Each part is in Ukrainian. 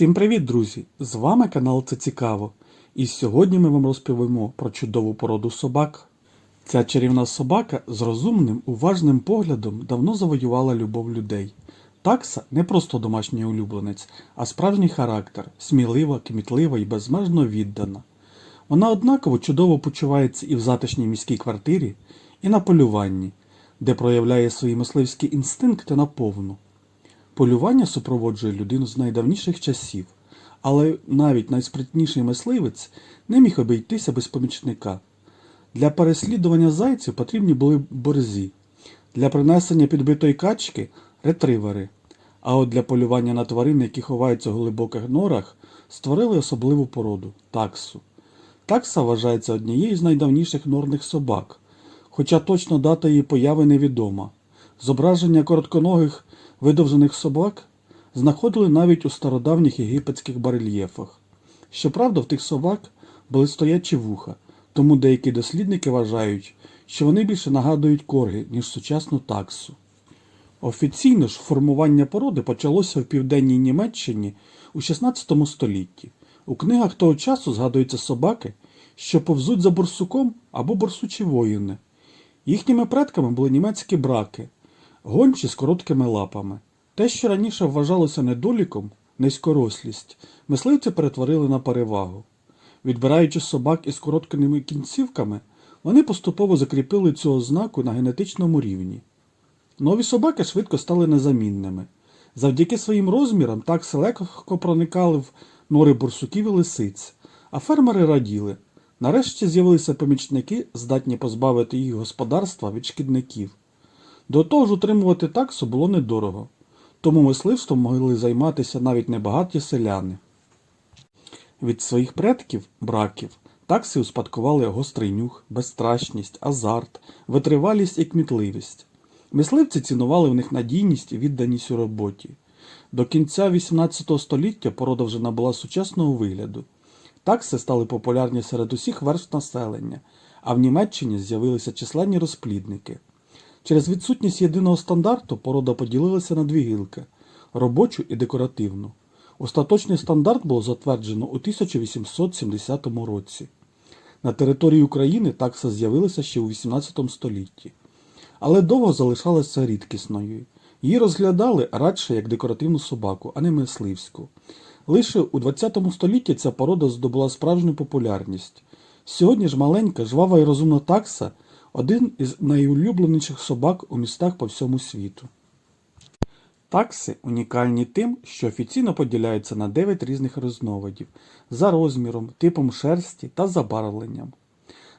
Всім привіт, друзі! З вами канал Це Цікаво. І сьогодні ми вам розповімо про чудову породу собак. Ця чарівна собака з розумним, уважним поглядом давно завоювала любов людей. Такса не просто домашній улюбленець, а справжній характер, смілива, кмітлива і безмежно віддана. Вона однаково чудово почувається і в затишній міській квартирі, і на полюванні, де проявляє свої мисливські інстинкти наповну. Полювання супроводжує людину з найдавніших часів, але навіть найспритніший мисливець не міг обійтися без помічника. Для переслідування зайців потрібні були борзі, для принесення підбитої качки ретривери. А от для полювання на тварин, які ховаються в глибоких норах, створили особливу породу таксу. Такса вважається однією з найдавніших норних собак, хоча точно дата її появи невідома. Зображення коротконогих видовжених собак знаходили навіть у стародавніх єгипетських барельєфах. Щоправда, в тих собак були стоячі вуха, тому деякі дослідники вважають, що вони більше нагадують корги, ніж сучасну таксу. Офіційно ж формування породи почалося в південній Німеччині у 16 столітті. У книгах того часу згадуються собаки, що повзуть за борсуком або борсучі воїни. Їхніми предками були німецькі браки, гончі з короткими лапами. Те, що раніше вважалося недоліком, низькорослість, мисливці перетворили на перевагу. Відбираючи собак із короткими кінцівками, вони поступово закріпили цю ознаку на генетичному рівні. Нові собаки швидко стали незамінними. Завдяки своїм розмірам так легко проникали в нори борсуків і лисиць, а фермери раділи. Нарешті з'явилися помічники, здатні позбавити їх господарства від шкідників. До того ж утримувати таксу було недорого, тому мисливством могли займатися навіть небагаті селяни. Від своїх предків, браків, такси успадкували гострий нюх, безстрашність, азарт, витривалість і кмітливість. Мисливці цінували в них надійність і відданість у роботі. До кінця XVIII століття порода вже набула сучасного вигляду. Такси стали популярні серед усіх верств населення, а в Німеччині з'явилися численні розплідники. Через відсутність єдиного стандарту порода поділилася на дві гілки робочу і декоративну. Остаточний стандарт було затверджено у 1870 році. На території України такса з'явилася ще у 18 столітті, але довго залишалася рідкісною. Її розглядали радше як декоративну собаку, а не мисливську. Лише у 20 столітті ця порода здобула справжню популярність. Сьогодні ж маленька, жвава і розумна такса один із найулюбленіших собак у містах по всьому світу. Такси унікальні тим, що офіційно поділяються на 9 різних різновидів за розміром, типом шерсті та забарвленням.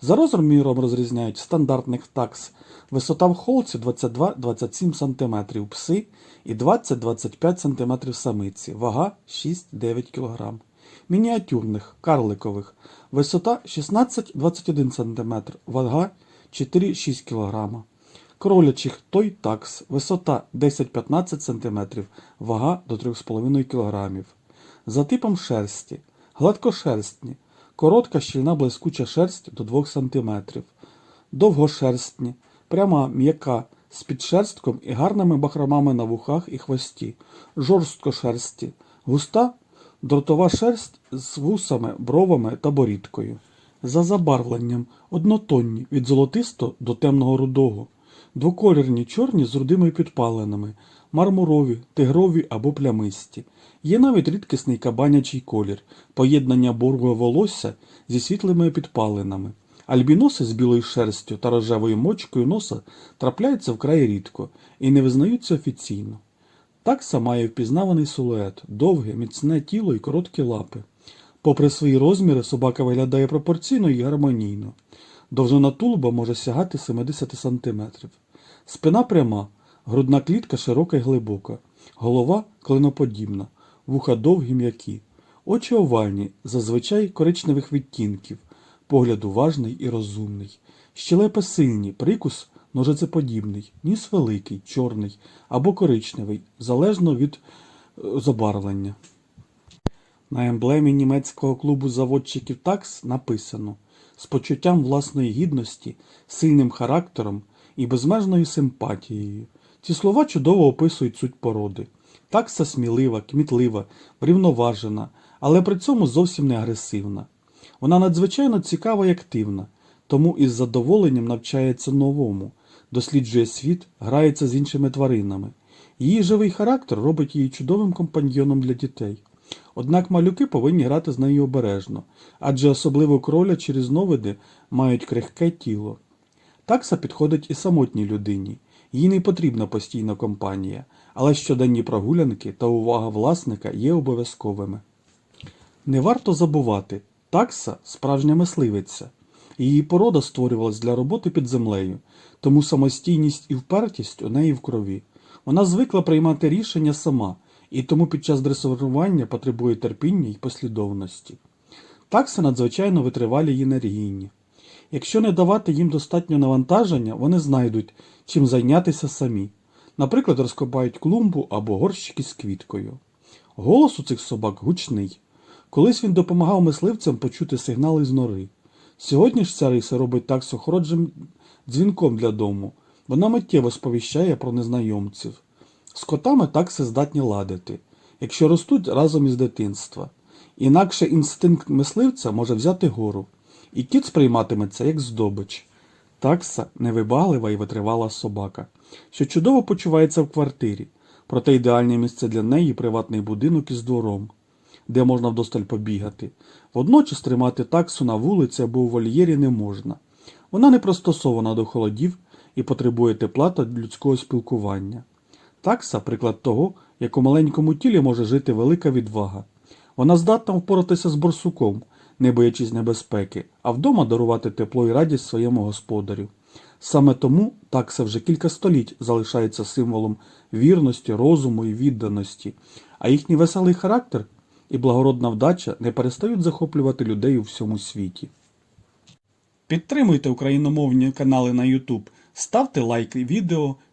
За розміром розрізняють стандартних такс висота в холці 22-27 см пси і 20-25 см самиці, вага 6-9 кг. Мініатюрних карликових висота 16-21 см, вага 4-6 кг. Кролячих той такс, висота 10-15 см, вага до 3,5 кг. За типом шерсті гладкошерстні, коротка щільна блискуча шерсть до 2 см, довгошерстні, пряма м'яка з підшерстком і гарними бахромами на вухах і хвості, жорсткошерсті, густа дротова шерсть з вусами, бровами та борідкою. За забарвленням однотонні від золотисто до темного рудого, двоколірні чорні з рудими підпалинами, мармурові, тигрові або плямисті. Є навіть рідкісний кабанячий колір, поєднання бурого волосся зі світлими підпалинами. Альбіноси з білою шерстю та рожевою мочкою носа трапляються вкрай рідко і не визнаються офіційно. Такса має впізнаваний силует, довге, міцне тіло і короткі лапи. Попри свої розміри, собака виглядає пропорційно і гармонійно. Довжина тулуба може сягати 70 см. Спина пряма, грудна клітка широка і глибока, голова клиноподібна, вуха довгі м'які, очі овальні, зазвичай коричневих відтінків, погляд уважний і розумний, щелепи сильні, прикус ножицеподібний, ніс великий, чорний або коричневий, залежно від е, забарвлення. На емблемі німецького клубу заводчиків такс написано з почуттям власної гідності, сильним характером і безмежною симпатією. Ці слова чудово описують суть породи. Такса смілива, кмітлива, врівноважена, але при цьому зовсім не агресивна. Вона надзвичайно цікава і активна, тому із задоволенням навчається новому, досліджує світ, грається з іншими тваринами. Її живий характер робить її чудовим компаньйоном для дітей. Однак малюки повинні грати з нею обережно, адже особливо кролячі різновиди мають крихке тіло. Такса підходить і самотній людині. Їй не потрібна постійна компанія, але щоденні прогулянки та увага власника є обов'язковими. Не варто забувати, такса справжня мисливиця. Її порода створювалась для роботи під землею, тому самостійність і впертість у неї в крові. Вона звикла приймати рішення сама, і тому під час дресирування потребує терпіння і послідовності. Такси надзвичайно витривалі й енергійні. Якщо не давати їм достатньо навантаження, вони знайдуть, чим зайнятися самі. Наприклад, розкопають клумбу або горщики з квіткою. Голос у цих собак гучний. Колись він допомагав мисливцям почути сигнали з нори. Сьогодні ж ця риса робить так сухороджим дзвінком для дому. Вона миттєво сповіщає про незнайомців. З котами такси здатні ладити, якщо ростуть разом із дитинства. Інакше інстинкт мисливця може взяти гору, і кіт сприйматиме це як здобич. Такса невибаглива і витривала собака, що чудово почувається в квартирі, проте ідеальне місце для неї приватний будинок із двором, де можна вдосталь побігати. Водночас тримати таксу на вулиці або у вольєрі не можна. Вона не пристосована до холодів і потребує тепла та людського спілкування. Такса приклад того, як у маленькому тілі може жити велика відвага. Вона здатна впоратися з борсуком, не боячись небезпеки, а вдома дарувати тепло і радість своєму господарю. Саме тому такса вже кілька століть залишається символом вірності, розуму і відданості, а їхній веселий характер і благородна вдача не перестають захоплювати людей у всьому світі. Підтримуйте україномовні канали на YouTube, ставте лайк відео